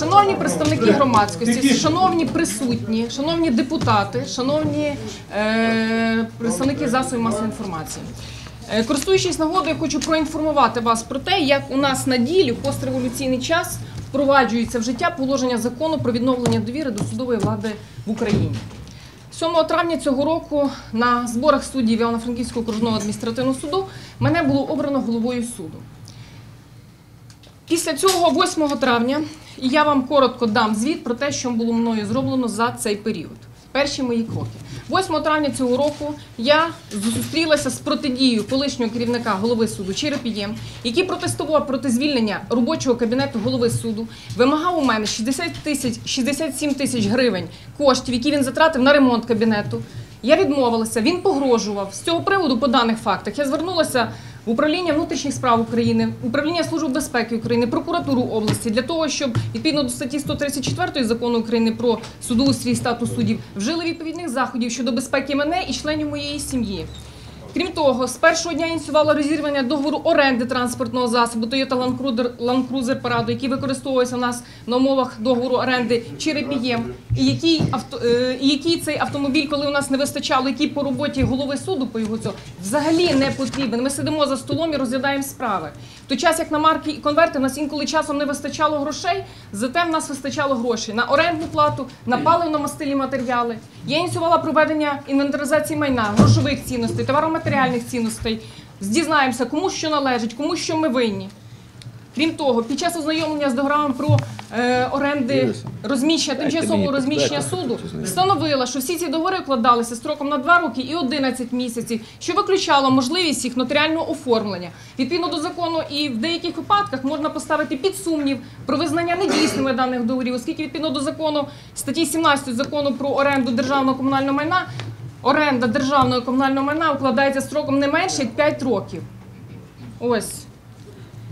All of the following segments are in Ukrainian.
Шановні представники громадськості, шановні присутні, шановні депутати, шановні е, представники засобів масової інформації. Е, Користуючись нагодою, хочу проінформувати вас про те, як у нас на ділі в постреволюційний час впроваджується в життя положення закону про відновлення довіри до судової влади в Україні. 7 травня цього року на зборах суддів Івано-Франківського окружного адміністративного суду мене було обрано головою суду. Після цього, 8 травня, я вам коротко дам звіт про те, що було мною зроблено за цей період. Перші мої кроки. 8 травня цього року я зустрілася з протидією колишнього керівника голови суду Черепієм, який протестував проти звільнення робочого кабінету голови суду, вимагав у мене 60 тисяч 67 тисяч гривень коштів, які він затратив на ремонт кабінету. Я відмовилася, він погрожував. З цього приводу, по даних фактах, я звернулася управління внутрішніх справ України, управління Служби безпеки України, прокуратуру області для того, щоб відповідно до статті 134 закону України про судоустрій і статус суддів вжили відповідних заходів щодо безпеки мене і членів моєї сім'ї. Крім того, з першого дня ініціювала розірвання договору оренди транспортного засобу Toyota Land Cruiser, Land Cruiser Parado, який використовується у нас на умовах договору оренди Черепієм, і який авто е, і який цей автомобіль, коли у нас не вистачало, який по роботі голови суду по його цього взагалі не потрібен. Ми сидимо за столом і розглядаємо справи. В той час, як на марки і конверти, в нас інколи часом не вистачало грошей, зате в нас вистачало грошей на орендну плату, на паливно-мастильні матеріали. Я ініціювала проведення інвентаризації майна, грошових цінностей, товароматеріальних цінностей. Дізнаємося, кому що належить, кому що ми винні. Крім того, під час ознайомлення з договорами про е, оренди розміщення тимчасового розміщення суду встановила, що всі ці договори укладалися строком на 2 роки і 11 місяців, що виключало можливість їх нотаріального оформлення. Відповідно до закону, і в деяких випадках можна поставити під сумнів про визнання недійсними даних договорів, оскільки відповідно до закону статті 17 закону про оренду державного комунального майна. Оренда державного комунального майна укладається строком не менше як 5 років. Ось.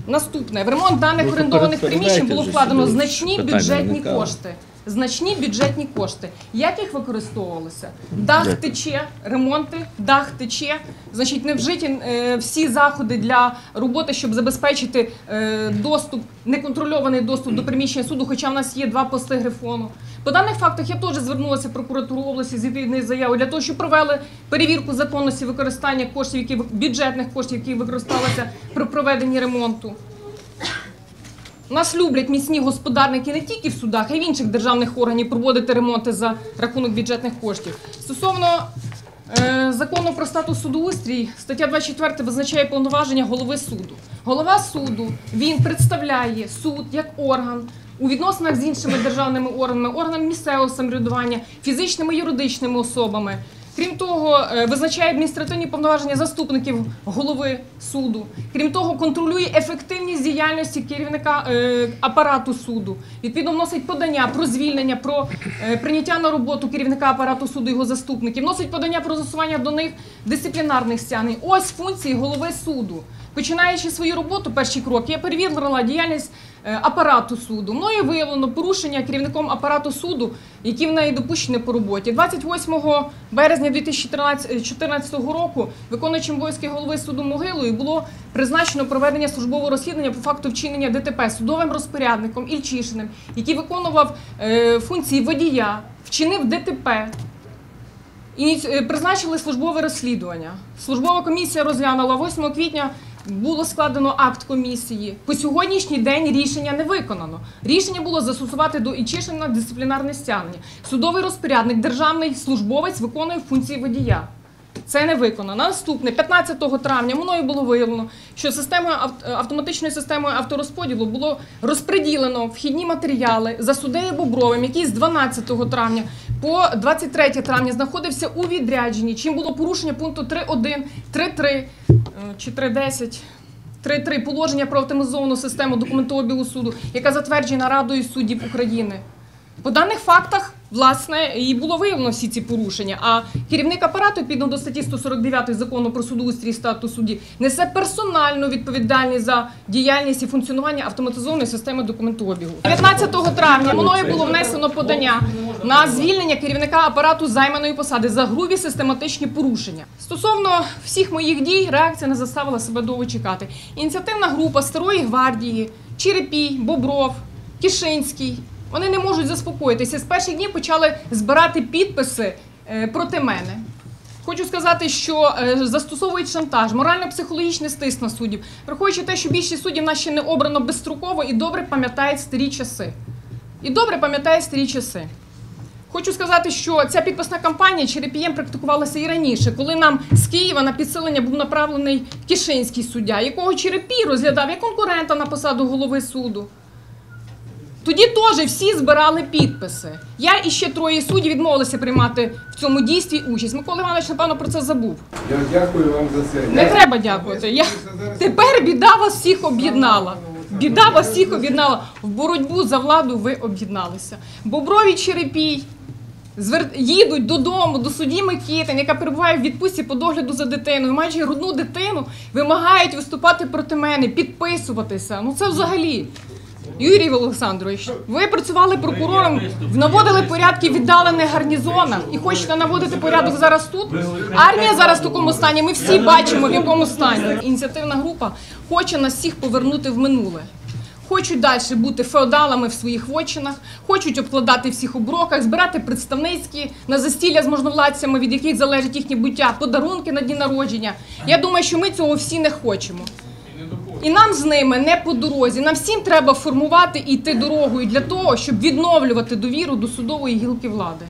Наступне в ремонт даних орендованих приміщень було вкладено значні бюджетні кошти. Значні бюджетні кошти. Як їх використовувалося? Дах тече, ремонти, дах тече. Значить, не вжиті е, всі заходи для роботи, щоб забезпечити е, доступ, неконтрольований доступ до приміщення суду, хоча в нас є два пости грифону. По даних фактах я теж звернулася в прокуратуру області з відповідною заявою для того, щоб провели перевірку законності використання коштів, які бюджетних коштів, які використовувалися при проведенні ремонту. Нас люблять міцні господарники не тільки в судах, а й в інших державних органів проводити ремонти за рахунок бюджетних коштів. Стосовно е, закону про статус судоустрій, стаття 24 визначає повноваження голови суду. Голова суду він представляє суд як орган. У відносинах з іншими державними органами, органами місцевого самоврядування, фізичними і юридичними особами. Крім того, е, визначає адміністративні повноваження заступників голови суду. Крім того, контролює ефективність діяльності керівника е, апарату суду. Відповідно, вносить подання про звільнення, про е, прийняття на роботу керівника апарату суду, його заступників, вносить подання про застосування до них дисциплінарних стягнень. Ось функції голови суду. Починаючи свою роботу, перші кроки, я перевірила діяльність е, апарату суду. Мною виявлено порушення керівником апарату суду, які в неї допущені по роботі. 28 березня 2014 року виконуючим обов'язки голови суду Могилою було призначено проведення службового розслідування по факту вчинення ДТП судовим розпорядником Ільчишиним, який виконував е, функції водія, вчинив ДТП. Е, Призначили службове розслідування. Службова комісія розглянула 8 квітня. Було складено акт комісії. По сьогоднішній день рішення не виконано. Рішення було застосувати до Ічишина дисциплінарне стягнення. Судовий розпорядник, державний службовець виконує функції водія. Це не виконано. Наступне 15 травня мною було виявлено, що системою ав- автоматичною системою авторозподілу було розподілено вхідні матеріали за судею Бобровим, який з 12 травня по 23 травня знаходився у відрядженні, чим було порушення пункту 3.1, 3.3 е, чи 3.10. 3.3 положення про автоматизовану систему документообігу суду, яка затверджена Радою суддів України. По даних фактах, власне, і було виявлено всі ці порушення. А керівник апарату, відповідно до статті 149 закону про судоустрій статус судді, несе персональну відповідальність за діяльність і функціонування автоматизованої системи документообігу. 19 травня мною було внесено подання на звільнення керівника апарату займаної посади за грубі систематичні порушення. Стосовно всіх моїх дій, реакція не заставила себе довго чекати. Ініціативна група Старої гвардії, Черепій, Бобров, Кишинський. Вони не можуть заспокоїтися. З перших днів почали збирати підписи е, проти мене. Хочу сказати, що е, застосовують шантаж, морально-психологічний стиск на суддів, враховуючи те, що більшість суддів нас ще не обрано безстроково і добре пам'ятають старі часи. І добре пам'ятають старі часи. Хочу сказати, що ця підписна кампанія Черепієм практикувалася і раніше, коли нам з Києва на підсилення був направлений Кишинський суддя, якого Черепій розглядав як конкурента на посаду голови суду. Тоді теж всі збирали підписи. Я і ще троє суддів відмовилися приймати в цьому дійстві участь. Микола Іванович, напевно, про це забув. Я дякую вам за це. Не Я- треба дякувати. Я... Тепер біда вас всіх об'єднала. Біда вас всіх об'єднала. В боротьбу за владу ви об'єдналися. Боброві Черепій звер... їдуть додому до судді Микитин, яка перебуває в відпустці по догляду за дитиною, маючи грудну дитину, вимагають виступати проти мене, підписуватися. Ну це взагалі. Юрій Олександрович, ви працювали прокурором, наводили порядки віддалених гарнізонах і хочете наводити порядок зараз тут. Армія зараз в такому стані. Ми всі бачимо в якому стані. Ініціативна група хоче нас всіх повернути в минуле. Хочуть далі бути феодалами в своїх вотчинах, хочуть обкладати всіх у броках, збирати представницькі на застілля з можновладцями, від яких залежить їхнє буття, подарунки на дні народження. Я думаю, що ми цього всі не хочемо. І нам з ними не по дорозі. Нам всім треба формувати і йти дорогою для того, щоб відновлювати довіру до судової гілки влади.